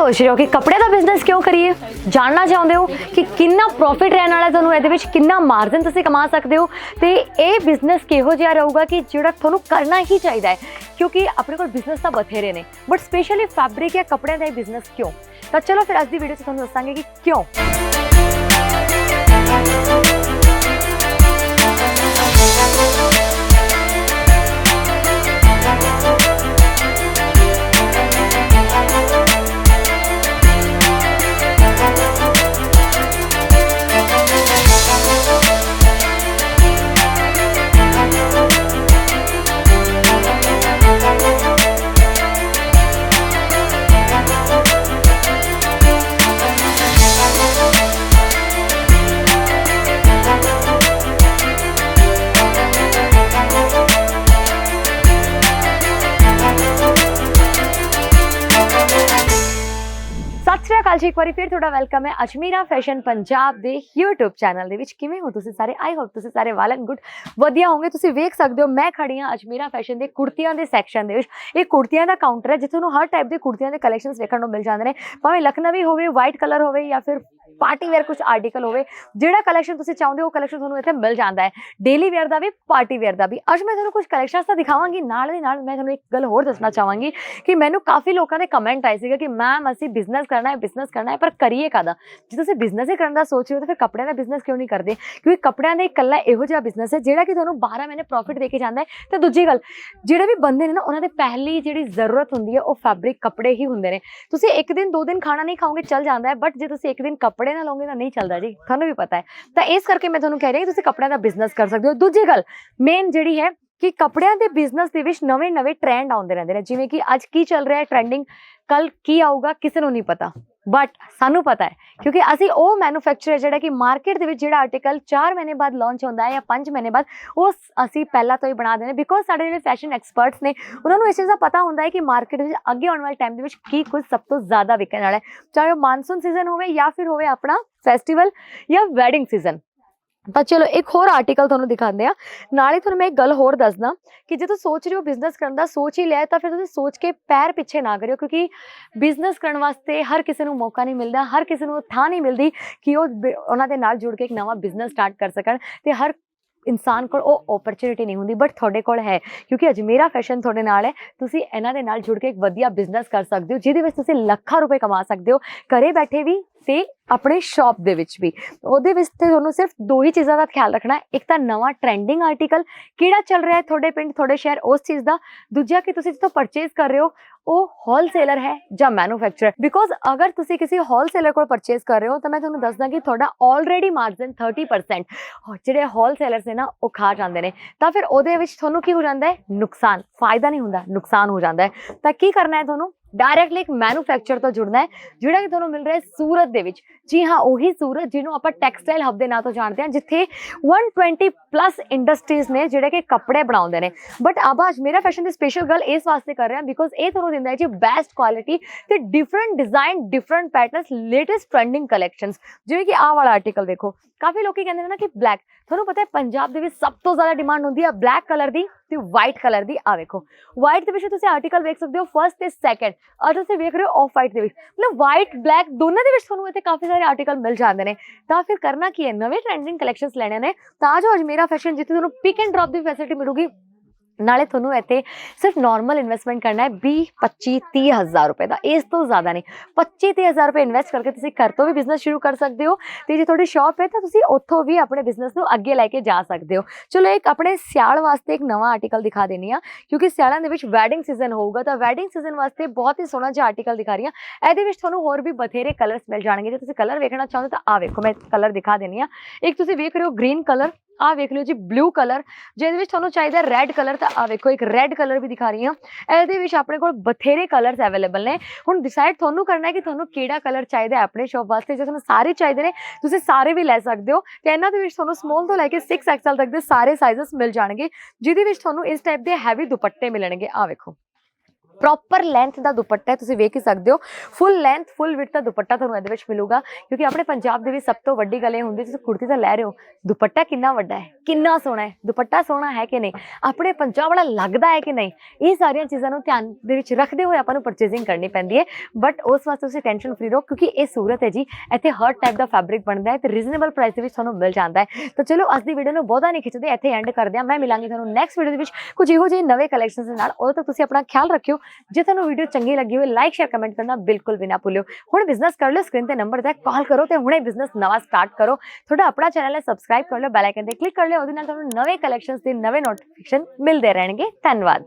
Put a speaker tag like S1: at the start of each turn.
S1: ਸੋਚ ਰਹੇ ਹੋ ਕਿ ਕੱਪੜੇ ਦਾ ਬਿਜ਼ਨਸ ਕਿਉਂ ਕਰੀਏ? ਜਾਣਨਾ ਚਾਹੁੰਦੇ ਹੋ ਕਿ ਕਿੰਨਾ ਪ੍ਰੋਫਿਟ ਰਹਿਣ ਵਾਲਾ ਤੁਹਾਨੂੰ ਇਹਦੇ ਵਿੱਚ ਕਿੰਨਾ ਮਾਰਜਨ ਤੁਸੀਂ ਕਮਾ ਸਕਦੇ ਹੋ? ਤੇ ਇਹ ਬਿਜ਼ਨਸ ਕਿਹੋ ਜਿਹਾ ਰਹੂਗਾ ਕਿ ਜਿਹੜਾ ਤੁਹਾਨੂੰ ਕਰਨਾ ਹੀ ਚਾਹੀਦਾ ਹੈ? ਕਿਉਂਕਿ ਆਪਣੇ ਕੋਲ ਬਿਜ਼ਨਸ ਤਾਂ ਬਥੇਰੇ ਨੇ ਬਟ ਸਪੈਸ਼ਲੀ ਫੈਬਰਿਕ ਜਾਂ ਕੱਪੜਿਆਂ ਦਾ ਇਹ ਬਿਜ਼ਨਸ ਕਿਉਂ? ਤਾਂ ਚਲੋ ਫਿਰ ਅੱਜ ਦੀ ਵੀਡੀਓ 'ਚ ਤੁਹਾਨੂੰ ਦੱਸਾਂਗੇ ਕਿ ਕਿਉਂ। ਸਤਿ ਇੱਕ ਵਾਰੀ ਫਿਰ ਤੁਹਾਡਾ ਵੈਲਕਮ ਹੈ ਅਜਮੀਰਾ ਫੈਸ਼ਨ ਪੰਜਾਬ ਦੇ YouTube ਚੈਨਲ ਦੇ ਵਿੱਚ। ਕਿਵੇਂ ਹੋ ਤੁਸੀਂ ਸਾਰੇ? ਆਈ ਹੋਪ ਤੁਸੀਂ ਸਾਰੇ ਵੈਲ ਐਂਡ ਗੁੱਡ ਵਧੀਆ ਹੋਵੋਗੇ। ਤੁਸੀਂ ਵੇਖ ਸਕਦੇ ਹੋ, ਮੈਂ ਖੜੀ ਹਾਂ ਅਜਮੀਰਾ ਫੈਸ਼ਨ ਦੇ ਕੁੜਤੀਆਂ ਦੇ ਸੈਕਸ਼ਨ ਦੇ ਵਿੱਚ। ਇਹ ਕੁੜਤੀਆਂ ਦਾ ਕਾਊਂਟਰ ਹੈ, ਜਿੱਥੇ ਤੁਹਾਨੂੰ ਹਰ ਟਾਈਪ ਦੇ ਕੁੜਤੀਆਂ ਦੇ ਕਲੈਕਸ਼ਨਸ ਦੇਖਣ ਨੂੰ ਮਿਲ ਜਾਂਦੇ ਨੇ। ਭਾਵੇਂ ਲਖਨਵੀ ਹੋਵੇ ਵਾਈਟ ਕਲਰ ਹੋਵੇ ਜਾਂ ਫਿਰ ਪਾਰਟੀ ਵੇਅਰ ਕੁਝ ਆਰਟੀਕਲ ਹੋਵੇ, ਜਿਹੜਾ ਕਲੈਕਸ਼ਨ ਤੁਸੀਂ ਚਾਹੁੰਦੇ ਹੋ, ਉਹ ਕਲੈਕਸ਼ਨ ਤੁਹਾਨੂੰ ਇੱਥੇ ਮਿਲ ਜਾਂਦਾ ਹੈ। ਡੇਲੀ ਵੇਅਰ ਦਾ ਵੀ ਪਾਰਟੀ ਵੇਅਰ ਦਾ ਵੀ। ਅੱਜ ਮੈਂ ਤੁਹਾਨੂੰ ਕੁਝ ਕਲੈਕਸ਼ਨਸ ਤਾਂ ਦਿਖਾਵਾਂਗੀ, ਨਾਲ ਦੇ ਨਾਲ ਮੈਂ ਤੁਹਾਨੂੰ ਇੱਕ ਗੱਲ ਹੋਰ ਦੱਸਣਾ ਚਾਹਾਂਗੀ ਕਿ ਮੈਨੂੰ ਕਾਫੀ ਲੋਕਾਂ ਦੇ ਕਮੈਂਟ ਆਏ ਸੀਗੇ ਕਿ ਮੈਮ ਅਸੀਂ ਬਿਜ਼ਨਸ ਕਰਨਾ ਹੈ ਬਿਜ਼ਨਸ ਕਰਨਾ ਹੈ, ਪਰ ਕਰੀਏ ਕਾਦਾ ਜੇ ਤੁਸੀਂ ਬਿਜ਼ਨਸ ਹੀ ਕਰਨ ਦਾ ਸੋਚ ਰਹੇ ਹੋ, ਤਾਂ ਫਿਰ ਕੱਪੜਿਆਂ ਦਾ ਬਿਜ਼ਨਸ ਕਿਉਂ ਨਹੀਂ ਕਰਦੇ? ਕਿਉਂਕਿ ਕੱਪੜਿਆਂ ਦਾ ਇਕੱਲਾ ਇਹੋ ਜਿਹਾ ਬਿਜ਼ਨਸ ਹੈ, ਜਿਹੜਾ ਕਿ ਤੁਹਾਨੂੰ 12 ਮਹੀਨੇ ਪ੍ਰੋਫਿਟ ਦੇ ਕੇ ਜਾਂਦਾ ਹੈ। ਤੇ ਦੂਜੀ ਗੱਲ, ਜਿਹੜੇ ਵੀ ਬੰਦੇ ਨੇ ਨਾ, ਉਹਨਾਂ ਦੇ ਪਹਿਲੀ ਜਿਹੜੀ ਜ਼ਰੂਰਤ ਹੁੰਦੀ ਹੈ, ਉਹ ਫੈਬਰਿਕ ਕੱਪੜੇ ਹੀ ਹੁੰਦੇ ਨੇ। ਤੁਸੀਂ ਇੱਕ ਦਿਨ, ਦੋ ਦਿਨ ਖਾਣਾ ਨਹੀਂ ਖਾਓਗੇ, ਚੱਲ ਜਾਂਦਾ ਹੈ ਬਟ ਜੇ ਤੁਸੀਂ ਇੱਕ ਦਿਨ ਕੱਪੜੇ ਨਾ ਲਓਗੇ ਤਾਂ ਨਹੀਂ ਚੱਲਦਾ ਜੀ, ਤੁਹਾਨੂੰ ਵੀ ਪਤਾ ਹੈ। ਤਾਂ ਇਸ ਕਰਕੇ ਮੈਂ ਤੁਹਾਨੂੰ ਕਹਿ ਰਹੀ ਹਾਂ ਤੁਸੀਂ ਕੱਪੜਿਆਂ ਦਾ ਬਿਜ਼ਨਸ ਕਰ ਸਕਦੇ ਹੋ। ਦੂਜੀ ਗੱਲ ਮੇਨ ਜਿਹੜੀ ਹੈ ਕਿ ਕੱਪੜਿਆਂ ਦੇ ਬਿਜ਼ਨਸ ਦੇ ਵਿੱਚ ਨਵੇਂ-ਨਵੇਂ ਟ੍ਰੈਂਡ ਆਉਂਦੇ ਰਹਿੰਦੇ ਨੇ, ਜਿਵੇਂ ਕਿ ਅੱਜ ਕੀ ਚੱਲ ਰਿਹਾ ਹੈ ਟ੍ਰੈਂਡਿੰਗ ਕੱਲ ਕੀ ਆਊਗਾ ਕਿਸੇ ਨੂੰ ਨਹੀਂ ਪਤਾ। ਬਟ ਸਾਨੂੰ ਪਤਾ ਹੈ, ਕਿਉਂਕਿ ਅਸੀਂ ਉਹ ਮੈਨੂਫੈਕਚਰ ਜਿਹੜਾ ਕਿ ਮਾਰਕੀਟ ਦੇ ਵਿੱਚ ਜਿਹੜਾ ਆਰਟੀਕਲ 4 ਮਹੀਨੇ ਬਾਅਦ ਲਾਂਚ ਹੁੰਦਾ ਹੈ ਜਾਂ 5 ਮਹੀਨੇ ਬਾਅਦ, ਉਹ ਅਸੀਂ ਪਹਿਲਾਂ ਤੋਂ ਹੀ ਬਣਾ ਦਿੰਦੇ ਬਿਕੋਜ਼ ਸਾਡੇ ਜਿਹੜੇ ਫੈਸ਼ਨ ਐਕਸਪਰਟਸ ਨੇ, ਉਹਨਾਂ ਨੂੰ ਇਸ ਚੀਜ਼ ਦਾ ਪਤਾ ਹੁੰਦਾ ਹੈ ਕਿ ਮਾਰਕੀਟ ਵਿੱਚ ਅੱਗੇ ਆਉਣ ਵਾਲੇ ਟਾਈਮ ਦੇ ਵਿੱਚ ਕੀ ਕੁਝ ਸਭ ਤੋਂ ਜ਼ਿਆਦਾ ਵਿਕਣ ਵਾਲਾ ਹੈ। ਚਾਹੇ ਉਹ ਮਾਨਸੂਨ ਸੀਜ਼ਨ ਹੋਵੇ ਜਾਂ ਫਿਰ ਹੋਵੇ ਆਪਣਾ ਫੈਸਟੀਵਲ ਜਾਂ ਵੈਡਿੰਗ ਸੀਜ਼ਨ ਤਾਂ ਚਲੋ ਇੱਕ ਹੋਰ ਆਰਟੀਕਲ ਤੁਹਾਨੂੰ ਦਿਖਾਉਂਦੇ ਆ ਨਾਲੇ ਤੁਹਾਨੂੰ ਮੈਂ ਇੱਕ ਗੱਲ ਹੋਰ ਦੱਸਦਾ ਕਿ ਜੇ ਤੁਸੀਂ ਸੋਚ ਰਹੇ ਹੋ ਬਿਜ਼ਨਸ ਕਰਨ ਦਾ, ਸੋਚ ਹੀ ਲਿਆ ਤਾਂ ਫਿਰ ਤੁਸੀਂ ਸੋਚ ਕੇ ਪੈਰ ਪਿੱਛੇ ਨਾ ਕਰਿਓ ਕਿਉਂਕਿ ਬਿਜ਼ਨਸ ਕਰਨ ਵਾਸਤੇ ਹਰ ਕਿਸੇ ਨੂੰ ਮੌਕਾ ਨਹੀਂ ਮਿਲਦਾ, ਹਰ ਕਿਸੇ ਨੂੰ ਥਾਂ ਨਹੀਂ ਮਿਲਦੀ ਕਿ ਉਹ ਉਹਨਾਂ ਦੇ ਨਾਲ ਜੁੜ ਕੇ ਇੱਕ ਨਵਾਂ ਬਿਜ਼ਨਸ ਸਟਾਰਟ ਕਰ ਸਕਣ ਤੇ ਹਰ ਇਨਸਾਨ ਕੋਲ ਉਹ ਓਪਰਚ्युनिटी ਨਹੀਂ ਹੁੰਦੀ ਬਟ ਤੁਹਾਡੇ ਕੋਲ ਹੈ ਕਿਉਂਕਿ ਅੱਜ ਮੇਰਾ ਫੈਸ਼ਨ ਤੁਹਾਡੇ ਨਾਲ ਹੈ, ਤੁਸੀਂ ਇਹਨਾਂ ਦੇ ਨਾਲ ਜੁੜ ਕੇ ਇੱਕ ਵਧੀਆ ਬਿਜ਼ਨਸ ਕਰ ਸਕਦੇ ਹੋ, ਜਿਹਦੇ ਵਿੱਚ ਤੁਸੀਂ ਲੱਖਾਂ ਰੁਪਏ ਕਮਾ ਸਕਦੇ ਹੋ, ਘਰੇ ਬੈਠੇ ਵੀ ਤੇ ਆਪਣੇ ਸ਼ਾਪ ਦੇ ਵਿੱਚ ਵੀ। ਉਹਦੇ ਵਿੱਚ ਤੇ ਤੁਹਾਨੂੰ ਸਿਰਫ ਦੋ ਹੀ ਚੀਜ਼ਾਂ ਦਾ ਖਿਆਲ ਰੱਖਣਾ ਹੈ। ਇੱਕ ਤਾਂ ਨਵਾਂ ਟ੍ਰੈਂਡਿੰਗ ਆਰਟੀਕਲ ਕਿਹੜਾ ਚੱਲ ਰਿਹਾ ਹੈ ਤੁਹਾਡੇ ਪਿੰਡ, ਤੁਹਾਡੇ ਸ਼ਹਿਰ, ਉਸ ਚੀਜ਼ ਦਾ। ਦੂਜਾ ਕਿ ਤੁਸੀਂ ਜਿੱਥੋਂ ਪਰਚੇਸ ਕਰ ਰਹੇ ਹੋ, ਉਹ ਹੋਲਸੇਲਰ ਹੈ ਜਾਂ ਮੈਨੂਫੈਕਚਰਰ ਬਿਕੋਜ਼ ਅਗਰ ਤੁਸੀਂ ਕਿਸੇ ਹੋਲਸੇਲਰ ਕੋਲ ਪਰਚੇਸ ਕਰ ਰਹੇ ਹੋ, ਤਾਂ ਮੈਂ ਤੁਹਾਨੂੰ ਦੱਸਦਾ ਕਿ ਤੁਹਾਡਾ ਆਲਰੇਡੀ ਮਾਰਜਨ 30% ਜਿਹੜੇ ਹੋਲਸੇਲਰਸ ਨੇ ਨਾ, ਉਹ ਖਾ ਜਾਂਦੇ ਨੇ। ਤਾਂ ਫਿਰ ਉਹਦੇ ਵਿੱਚ ਤੁਹਾਨੂੰ ਕੀ ਹੋ ਜਾਂਦਾ ਹੈ? ਨੁਕਸਾਨ। ਫਾਇਦਾ ਨਹੀਂ ਹੁੰਦਾ, ਨੁਕਸਾਨ ਹੋ ਜਾਂਦਾ ਹੈ। ਤਾਂ ਕੀ ਕਰਨਾ ਹੈ ਤੁਹਾਨੂੰ? ਡਾਇਰੈਕਟਲੀ ਇੱਕ ਮੈਨੂਫੈਕਚਰ ਤੋਂ ਜੁੜਨਾ ਹੈ, ਜਿਹੜਾ ਕਿ ਤੁਹਾਨੂੰ ਮਿਲ ਰਿਹਾ ਹੈ ਸੂਰਤ ਦੇ ਵਿੱਚ। ਜੀ ਹਾਂ, ਉਹੀ ਸੂਰਤ ਜਿਹਨੂੰ ਆਪਾਂ ਟੈਕਸਟਾਈਲ ਹਬ ਦੇ ਨਾਂ ਤੋਂ ਜਾਣਦੇ ਹਾਂ, ਜਿੱਥੇ 120 ਪਲੱਸ ਇੰਡਸਟਰੀਜ਼ ਨੇ ਜਿਹੜੇ ਕਿ ਕੱਪੜੇ ਬਣਾਉਂਦੇ ਨੇ ਬਟ ਆਬਾ ਅੱਜ ਮੇਰਾ ਫੈਸ਼ਨ ਦੀ ਸਪੈਸ਼ਲ ਗੱਲ ਇਸ ਵਾਸਤੇ ਕਰ ਰਿਹਾ ਬਿਕੋਜ਼ ਇਹ ਤੁਹਾਨੂੰ ਦਿੰਦਾ ਹੈ ਜੀ ਬੈਸਟ ਕੁਆਲਿਟੀ ਤੇ different design different patterns latest trending collections ਜਿਵੇਂ ਕਿ ਆਹ ਵਾਲਾ ਆਰਟੀਕਲ ਦੇਖੋ ਕਾਫੀ ਲੋਕੀ ਕਹਿੰਦੇ ਨੇ ਨਾ ਕਿ ਬਲੈਕ ਤੁਹਾਨੂੰ ਪਤਾ ਹੈ ਪੰਜਾਬ ਦੇ ਵਿੱਚ ਸਭ ਤੋਂ ਜ਼ਿਆਦਾ ਡਿਮਾਂਡ ਹੁੰਦੀ ਹੈ ਬਲੈਕ ਕਲਰ ਦੀ ਤੇ ਵਾਈਟ ਕਲਰ ਦੀ ਆ ਵੇਖੋ ਵਾਈਟ ਦੇ ਵਿੱਚ ਤੁਸੀਂ ਆਰਟੀਕਲ ਵੇਖ ਸਕਦੇ ਹੋ ਫਰਸਟ ਤੇ ਸੈਕੰਡ ਔਰ ਤੁਸੀਂ ਵੇਖ ਰਹੇ ਹੋ ਆਫ ਵਾਈਟ ਦੇ ਵਿੱਚ ਮਤਲਬ ਵਾਈਟ ਬਲੈਕ ਦੋਨਾਂ ਦੇ ਵਿੱਚ ਤੁਹਾਨੂੰ ਇੱਥੇ ਕਾਫੀ ਸਾਰੇ ਆਰਟੀਕਲ ਮਿਲ ਜਾਂਦੇ ਨੇ ਤਾਂ ਫਿਰ ਕਰਨਾ ਕੀ ਹੈ ਨਵੇਂ ਟ੍ਰੈਂਡਿੰਗ ਕਲੈਕਸ਼ਨਸ ਲੈਣੇ ਨੇ ਤਾਂ ਆ ਜਾਓ ਅੱਜ ਫੈਸ਼ਨ ਜਿੱਥੇ ਤੁਹਾਨੂੰ ਪਿਕ ਐਂਡ ਡ੍ਰੌਪ ਦੀ ਫੈਸਿਲਿਟੀ ਮਿਲੂਗੀ, ਨਾਲੇ ਤੁਹਾਨੂੰ ਇੱਥੇ ਸਿਰਫ ਨਾਰਮਲ ਇਨਵੈਸਟਮੈਂਟ ਕਰਨਾ ਹੈ 20 25 30 ਰੁਪਏ ਦਾ, ਇਸ ਤੋਂ ਜ਼ਿਆਦਾ ਨਹੀਂ। 25 30 ਰੁਪਏ ਇਨਵੈਸਟ ਕਰਕੇ ਤੁਸੀਂ ਘਰ ਤੋਂ ਵੀ ਬਿਜ਼ਨਸ ਸ਼ੁਰੂ ਕਰ ਸਕਦੇ ਹੋ ਤੇ ਜੇ ਤੁਹਾਡੀ ਸ਼ਾਪ ਹੈ ਤਾਂ ਤੁਸੀਂ ਉੱਥੋਂ ਵੀ ਆਪਣੇ ਬਿਜ਼ਨਸ ਨੂੰ ਅੱਗੇ ਲੈ ਕੇ ਜਾ ਸਕਦੇ ਹੋ। ਚਲੋ ਇੱਕ ਆਪਣੇ ਸਿਆਲ ਵਾਸਤੇ ਇੱਕ ਨਵਾਂ ਆਰਟੀਕਲ ਦਿਖਾ ਦੇਣੀ ਆ ਕਿਉਂਕਿ ਸਿਆਲਾਂ ਦੇ ਵਿੱਚ ਵੈਡਿੰਗ ਸੀਜ਼ਨ ਹੋਊਗਾ ਤਾਂ ਵੈਡਿੰਗ ਸੀਜ਼ਨ ਵਾਸਤੇ ਬਹੁਤ ਹੀ ਸੋਹਣਾ ਜਿਹਾ ਆਰਟੀਕਲ ਦਿਖਾ ਰਹੀ ਹਾਂ। ਇਹਦੇ ਵਿੱਚ ਤੁਹਾਨੂੰ ਹੋਰ ਵੀ ਬਥੇਰੇ ਕਲਰਸ ਮਿਲ ਜਾਣਗੇ। ਜੇ ਤੁਸੀਂ ਕਲਰ ਵੇਖਣਾ ਚਾਹੁੰਦੇ ਤਾਂ ਆ ਵੇਖੋ, ਮੈਂ ਕਲਰ ਦਿਖਾ ਦੇਣੀ ਆ ਇੱਕ ਤੁਸੀਂ ਵੇਖ ਰਹੇ ਹੋ ਗ੍ਰੀਨ ਕਲਰ ਆ ਵੇਖ ਲਿਓ ਜੀ ਬਲੂ ਕਲਰ ਜਿਹਦੇ ਵਿੱਚ ਤੁਹਾਨੂੰ ਚਾਹੀਦਾ ਰੈੱਡ ਕਲਰ ਤਾਂ ਆ ਵੇਖੋ, ਇੱਕ ਰੈੱਡ ਕਲਰ ਵੀ ਦਿਖਾ ਰਹੀ ਹਾਂ। ਇਹਦੇ ਵਿੱਚ ਆਪਣੇ ਕੋਲ ਬਥੇਰੇ ਕਲਰਸ ਅਵੇਲੇਬਲ ਨੇ। ਹੁਣ ਡਿਸਾਈਡ ਤੁਹਾਨੂੰ ਕਰਨਾ ਹੈ ਕਿ ਤੁਹਾਨੂੰ ਕਿਹੜਾ ਕਲਰ ਚਾਹੀਦਾ ਆਪਣੇ ਸ਼ਾਪ ਵਾਸਤੇ, ਜੇ ਤੁਹਾਨੂੰ ਸਾਰੇ ਚਾਹੀਦੇ ਨੇ, ਤੁਸੀਂ ਸਾਰੇ ਵੀ ਲੈ ਸਕਦੇ ਹੋ। ਤੇ ਇਹਨਾਂ ਦੇ ਵਿੱਚ ਤੁਹਾਨੂੰ ਸਮਾਲ ਤੋਂ ਲੈ ਕੇ 6 ਐਕਸਲ ਤੱਕ ਦੇ ਸਾਰੇ ਸਾਈਜ਼ਸ ਮਿਲ ਜਾਣਗੇ, ਜਿਹਦੇ ਵਿੱਚ ਤੁਹਾਨੂੰ ਇਸ ਟਾਈਪ ਦੇ ਹੈਵੀ ਦੁਪੱਟੇ ਮਿਲਣਗੇ। ਆ ਵੇਖੋ। ਪ੍ਰੋਪਰ ਲੈਂਥ ਦਾ ਦੁਪੱਟਾ ਹੈ, ਤੁਸੀਂ ਵੇਖ ਹੀ ਸਕਦੇ ਹੋ। ਫੁੱਲ ਲੈਂਥ ਫੁੱਲ ਵਿਡਥ ਦਾ ਦੁਪੱਟਾ ਤੁਹਾਨੂੰ ਇਹਦੇ ਵਿੱਚ ਮਿਲੂਗਾ, ਕਿਉਂਕਿ ਆਪਣੇ ਪੰਜਾਬ ਦੇ ਵਿੱਚ ਸਭ ਤੋਂ ਵੱਡੀ ਗੱਲ ਇਹ ਹੁੰਦੀ, ਤੁਸੀਂ ਕੁੜਤੀ ਤਾਂ ਲੈ ਰਹੇ ਹੋ, ਦੁਪੱਟਾ ਕਿੰਨਾ ਵੱਡਾ ਹੈ, ਕਿੰਨਾ ਸੋਹਣਾ ਹੈ, ਦੁਪੱਟਾ ਸੋਹਣਾ ਹੈ ਕਿ ਨਹੀਂ, ਆਪਣੇ ਪੰਜਾਬ ਵਾਲਾ ਲੱਗਦਾ ਹੈ ਕਿ ਨਹੀਂ, ਇਹ ਸਾਰੀਆਂ ਚੀਜ਼ਾਂ ਨੂੰ ਧਿਆਨ ਦੇ ਵਿੱਚ ਰੱਖਦੇ ਹੋਏ ਆਪਾਂ ਨੂੰ ਪਰਚੇਸਿੰਗ ਕਰਨੀ ਪੈਂਦੀ ਹੈ ਬਟ ਉਸ ਵਾਸਤੇ ਤੁਸੀਂ ਟੈਨਸ਼ਨ ਫਰੀ ਰਹੋ, ਕਿਉਂਕਿ ਇਹ ਸੂਰਤ ਹੈ ਜੀ, ਇੱਥੇ ਹਰ ਟਾਈਪ ਦਾ ਫੈਬਰਿਕ ਬਣਦਾ ਹੈ ਤੇ ਰੀਜ਼ਨੇਬਲ ਪ੍ਰਾਈਸ ਦੇ ਵਿੱਚ ਤੁਹਾਨੂੰ ਮਿਲ ਜਾਂਦਾ ਹੈ। ਤਾਂ ਚਲੋ, ਅੱਜ ਦੀ ਵੀਡੀਓ ਨੂੰ ਬਹੁਤਾ ਨਹੀਂ ਖਿੱਚਦੇ, ਇੱਥੇ ਐਂਡ ਕਰਦੇ ਹਾਂ, ਮੈਂ ਮਿਲਾਂਗੀ ਤੁਹਾਨੂੰ ਨੈਕਸਟ ਵੀਡੀਓ ਦੇ ਵਿੱਚ ਕੁਝ ਇਹੋ ਜਿਹੇ ਨਵੇਂ ਕਲੈਕਸ਼ਨਸ ਦੇ ਨਾਲ, ਉਦੋਂ ਤੱਕ ਤੁਸੀਂ ਆਪਣਾ ਖਿਆਲ ਰੱਖਿਓ ਜੇ ਤੁਹਾਨੂੰ ਵੀਡੀਓ ਚੰਗੀ ਲੱਗੀ ਹੋਵੇ ਲਾਈਕ ਸ਼ੇਅਰ ਕਮੈਂਟ ਕਰਨਾ ਬਿਲਕੁਲ ਵੀ ਨਾ ਭੁੱਲਿਓ। ਹੁਣ ਬਿਜ਼ਨਸ ਕਰ ਲਓ ਸਕਰੀਨ ਤੇ ਨੰਬਰ ਤੇ ਕਾਲ ਕਰੋ ਤੇ ਹੁਣੇ ਬਿਜ਼ਨਸ ਨਵਾਂ ਸਟਾਰਟ ਕਰੋ। ਤੁਹਾਡਾ ਆਪਣਾ ਚੈਨਲ ਹੈ ਸਬਸਕ੍ਰਾਈਬ ਕਰ ਲਓ ਬੈਲ ਆਈਕਨ ਤੇ ਕਲਿੱਕ ਕਰ ਲਿਓ, ਉਹਦੇ ਨਾਲ ਤੁਹਾਨੂੰ ਨਵੇਂ ਕਲੈਕਸ਼ਨਸ ਦੇ ਨਵੇਂ ਨੋਟੀਫਿਕੇਸ਼ਨ ਮਿਲਦੇ ਰਹਿਣਗੇ। ਧੰਨਵਾਦ।